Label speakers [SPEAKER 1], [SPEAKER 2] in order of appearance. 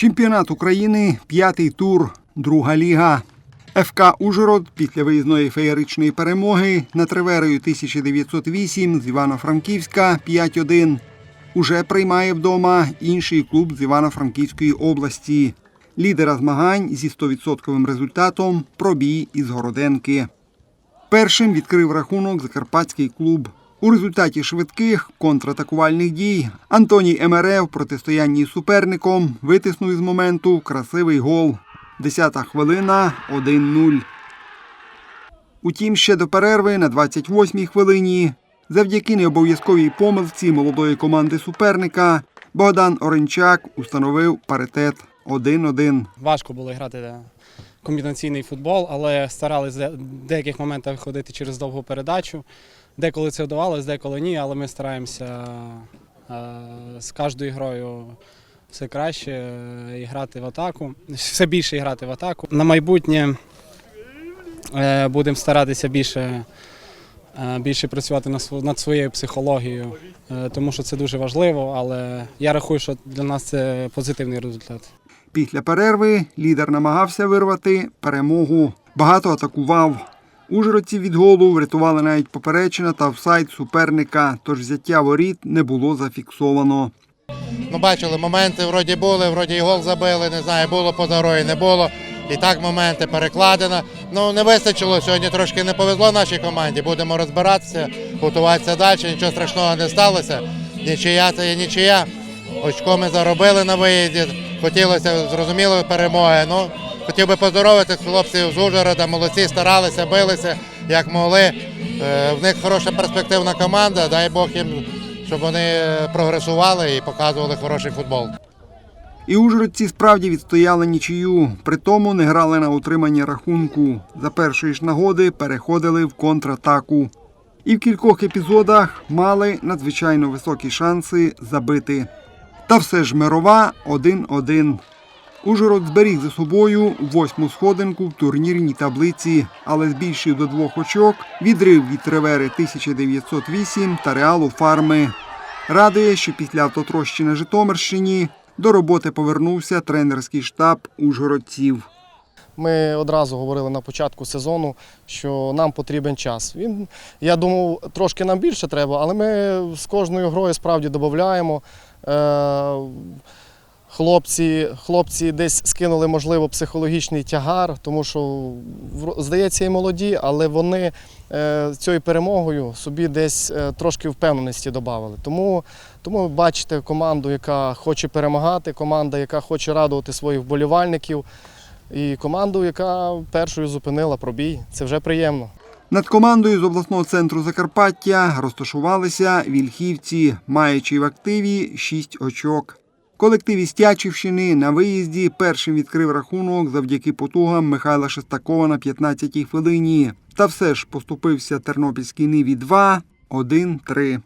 [SPEAKER 1] Чемпіонат України, п'ятий тур, друга ліга. ФК Ужгород після виїзної феєричної перемоги над Триверою 1908 з Івано-Франківська 5-1 уже приймає вдома інший клуб з Івано-Франківської області. Лідера змагань зі 100% результатом пробій із Городенки. Першим відкрив рахунок Закарпатський клуб. У результаті швидких контратакувальних дій Антоній Емере в протистоянні з суперником витиснув із моменту красивий гол. Десята хвилина 1-0. Утім, ще до перерви на 28-й хвилині, завдяки необов'язковій помилці молодої команди суперника, Богдан Оренчак установив паритет 1-1.
[SPEAKER 2] Важко було грати комбінаційний футбол, але старалися в деяких моментах ходити через довгу передачу. Деколи це вдавалося, деколи ні, але ми стараємося е, з кожною грою все краще е, і грати в атаку, все більше грати в атаку. На майбутнє е, будемо старатися більше, більше працювати над своєю психологією, тому що це дуже важливо, але я рахую, що для нас це позитивний результат.
[SPEAKER 1] Після перерви лідер намагався вирвати перемогу. Багато атакував. Ужгородці від голу врятували навіть поперечина та офсайд суперника, тож взяття воріт не було зафіксовано.
[SPEAKER 3] Ну, бачили, моменти вроді були, вроді і гол забили, не знаю, було по герої, не було. І так моменти перекладено. Ну, не вистачило. Сьогодні трошки не повезло нашій команді. Будемо розбиратися, готуватися далі. Нічого страшного не сталося. Нічия це є нічия. Очко ми заробили на виїзді. Хотілося зрозуміло перемоги. Ну, хотів би поздоровити хлопців з Ужгорода. Молодці старалися, билися як могли. Е, В них хороша перспективна команда. Дай Бог їм, щоб вони прогресували і показували хороший футбол.
[SPEAKER 1] І ужгородці справді відстояли нічию, при тому не грали на утримання рахунку. За першої ж нагоди переходили в контратаку. І в кількох епізодах мали надзвичайно високі шанси забити. Та все ж мирова 1-1. Ужгород зберіг за собою восьму сходинку в турнірній таблиці, але збільшив до двох очок відрив від Тревери 1908 та Реалу Фарми. Радує, що після автотрощі на Житомирщині до роботи повернувся тренерський штаб ужгородців.
[SPEAKER 4] Ми одразу говорили на початку сезону, що нам потрібен час. Він, я думав, трошки нам більше треба, але ми з кожною грою справді додаємо. Е, хлопці, хлопці десь скинули, можливо, психологічний тягар, тому що, здається, і молоді, але вони е, цією перемогою собі десь е, трошки впевненості додали. Тому, тому бачите команду, яка хоче перемагати, команда, яка хоче радувати своїх вболівальників. І команду, яка першою зупинила пробій, це вже приємно.
[SPEAKER 1] Над командою з обласного центру Закарпаття розташувалися вільхівці, маючи в активі 6 очок. Колектив із Тячівщини на виїзді першим відкрив рахунок завдяки потугам Михайла Шестакова на 15-й хвилині. Та все ж поступився Тернопільській Ниві 2 1-3.